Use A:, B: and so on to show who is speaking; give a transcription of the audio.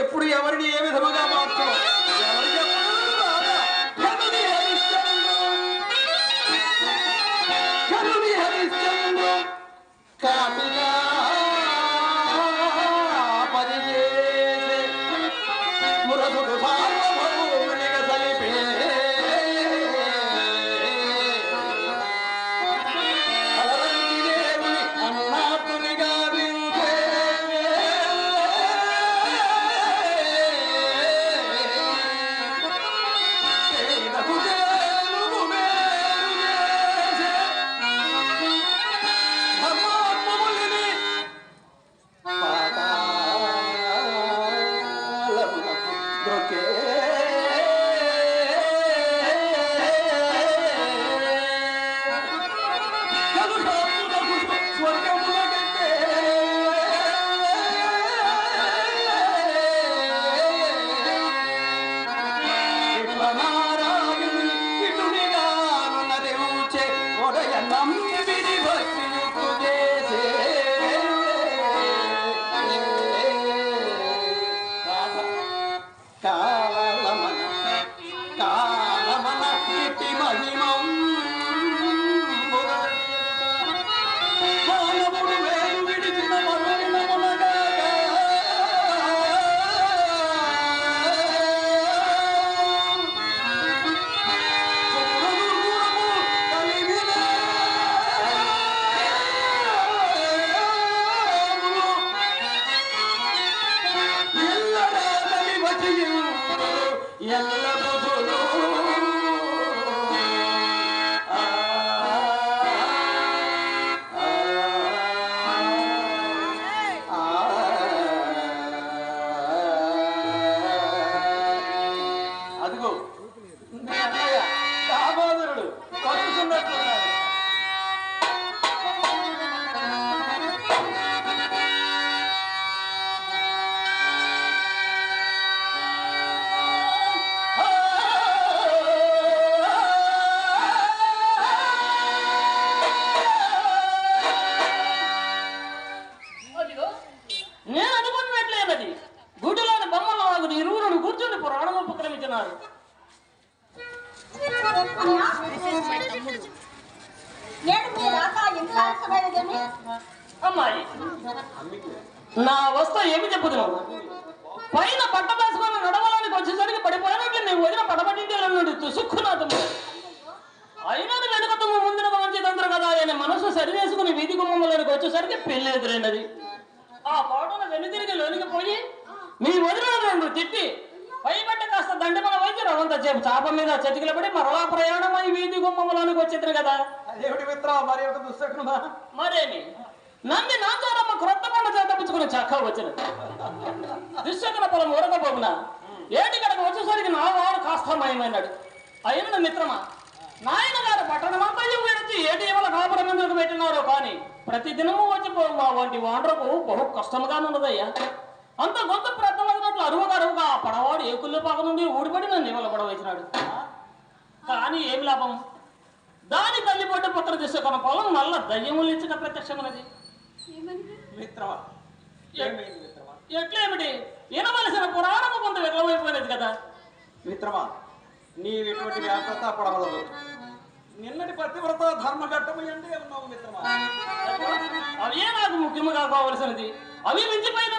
A: ఎప్పుడు ఎవరిని ఏ విధముగా మార్చు ఎవరికి అదిగో మీ అన్నయ్య దామోదరుడు వస్తున్నట్లున్నాడు
B: అనుకున్నట్లేనది గుడిలోని బొమ్మల ఇరువురు కూర్చుని పురాణం ఉపక్రమించినారు అమ్మాయి నా వస్తా ఏమి చెప్పుతున్నావు పైన పట్ట వేసుకొని నడవడానికి వచ్చేసరికి పడిపోయినట్లు నీ వదిన పడబడింటి నుండి తుసుక్కున్నాతము అయినా వెనుకతము ముందున మంచి తంత్ర కదా అని మనసు సరివేసుకుని వీధి గుమ్మలోనికి వచ్చేసరికి పెళ్ళి ఎదురైనది ఆ పాటను వెనుదిరిగి రవంత చేపు మీద చతికిలబడి మరలా ప్రయాణం అయి వీధి గుమ్మలోనికి వచ్చేద్దరు కదా.
A: అదేమిటి మిత్ర మరి ఒక దుశ్శకునుమా
B: మరేమి? నమ్మి నాచారమ్మ క్రొత్త పంట చేతపించుకుని చక్క వచ్చిన దుశ్శకన పొలం ఊరకపోగున ఏటి కడకు వచ్చేసరికి నా వారు కాస్త మయమైనాడు అయిన మిత్రమా నాయన గారు పట్టణమంతా విడిచి ఏటి ఇవాళ కాపురం ఎందుకు పెట్టినారో కానీ ప్రతి దినము వచ్చి పో- మా వంటి వాండ్రకు బహు కష్టముగా ఉన్నదయ్యా అంత గొంతు అరువుగా అరువుగా ఆ పడవాడు ఏకుల్లో పాక నుండి ఊడిపడి నన్ను ఇవాళ పడవేసినాడు కానీ ఏమి లాభం? దాని తల్లి పొట్ట పుత్ర తీసుకున్న పొలం నల్ల దయ్యములు ఇచ్చిన ప్రత్యక్షమైనది.
A: మిత్రమా మిత్రమా
B: ఎట్లేమిటి? వినవలసిన పురాణము కొంత విరళమైపోయినది కదా.
A: మిత్రమా నీవు ఎటువంటి వ్యాపత పడవలదు నిన్నటి పతివ్రత ధర్మఘట్టము ఎండే ఉన్నావు మిత్రమా
B: అవే నాకు ముఖ్యముగా కావలసినది? అవి మించిపోయిన